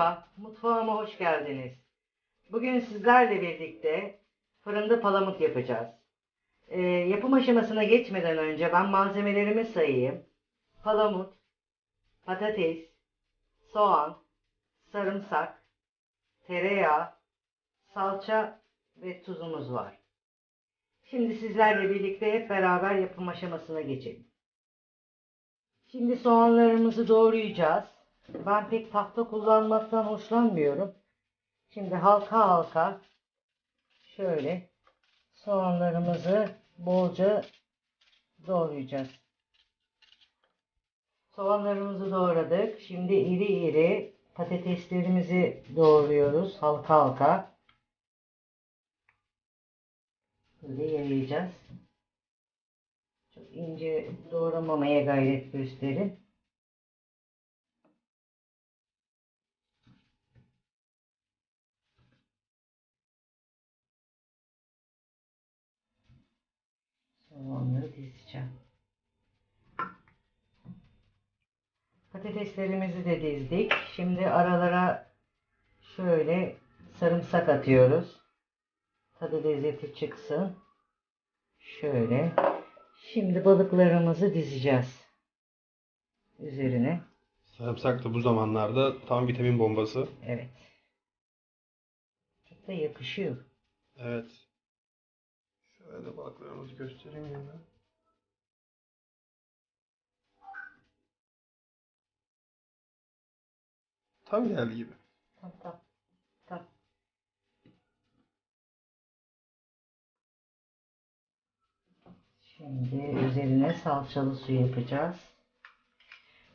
Merhaba, mutfağıma hoş geldiniz. Bugün sizlerle birlikte fırında palamut yapacağız. Ee, yapım aşamasına geçmeden önce ben malzemelerimi sayayım. Palamut, patates, soğan, sarımsak, tereyağı, salça ve tuzumuz var. Şimdi sizlerle birlikte hep beraber yapım aşamasına geçelim. Şimdi soğanlarımızı doğrayacağız. Ben pek tahta kullanmaktan hoşlanmıyorum. Şimdi halka halka şöyle soğanlarımızı bolca doğrayacağız. Soğanlarımızı doğradık. Şimdi iri iri patateslerimizi doğruyoruz halka halka. Böyle yayacağız. Çok ince doğramamaya gayret gösterin. Patateslerimizi de dizdik. Şimdi aralara şöyle sarımsak atıyoruz. Tadı lezzeti çıksın. Şöyle. Şimdi balıklarımızı dizeceğiz. Üzerine. Sarımsak da bu zamanlarda tam vitamin bombası. Evet. Çok da yakışıyor. Evet. Şöyle balıklarımızı göstereyim yine. Tam geldi gibi. Tam tam. Şimdi üzerine salçalı su yapacağız.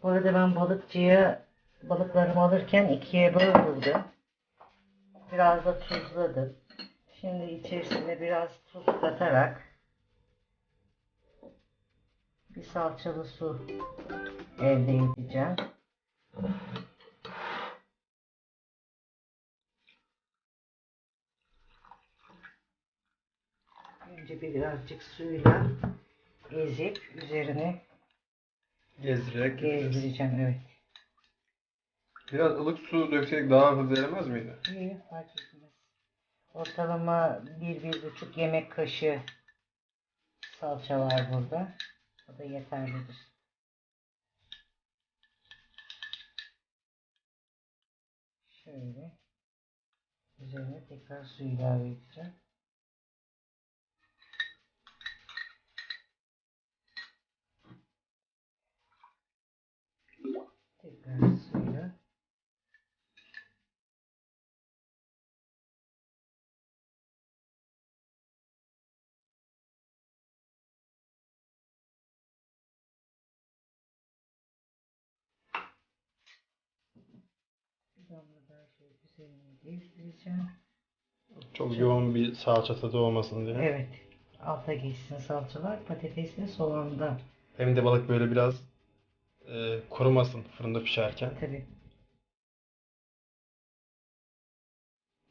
Bu arada ben balıkçıya balıklarımı alırken ikiye böldürdüm. Biraz da tuzladım. Şimdi içerisine biraz tuz katarak bir salçalı su elde edeceğim. Birazcık suyla ezip üzerine Gezdirerek gezdireceğim. Evet. Biraz ılık su döksek daha hızlı erimez miydi? İyi fark etmez. Ortalama bir, bir buçuk yemek kaşığı salça var burada. O da yeterlidir. Şöyle. Üzerine tekrar su ilave edeceğim. Tekrar suyla. Damla daha şöyle üzerine gezdireceğim. Çok yoğun bir salça tadı olmasın diye. Evet. Alta geçsin salçalar patatesle soğanda. Hem de balık böyle biraz e, kurumasın fırında pişerken. Tabii.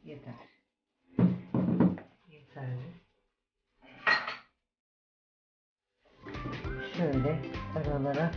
Yeter. Yeterli. Şöyle aralara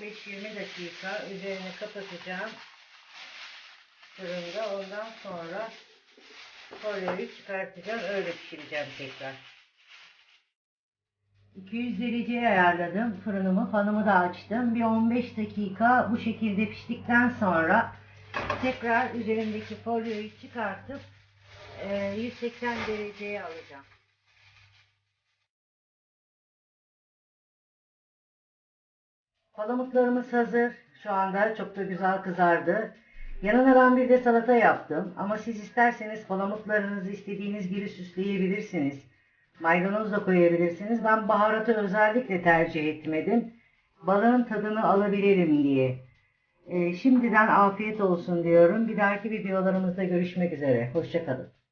15-20 dakika üzerine kapatacağım fırında. Ondan sonra folyoyu çıkartacağım. Öyle pişireceğim tekrar. 200 dereceye ayarladım fırınımı. Fanımı da açtım. Bir 15 dakika bu şekilde piştikten sonra tekrar üzerindeki folyoyu çıkartıp e, 180 dereceye alacağım. Palamutlarımız hazır. Şu anda çok da güzel kızardı. Yanına ben bir de salata yaptım. Ama siz isterseniz palamutlarınızı istediğiniz gibi süsleyebilirsiniz. Maydanoz da koyabilirsiniz. Ben baharatı özellikle tercih etmedim. Balığın tadını alabilirim diye. Ee, şimdiden afiyet olsun diyorum. Bir dahaki videolarımızda görüşmek üzere. Hoşçakalın.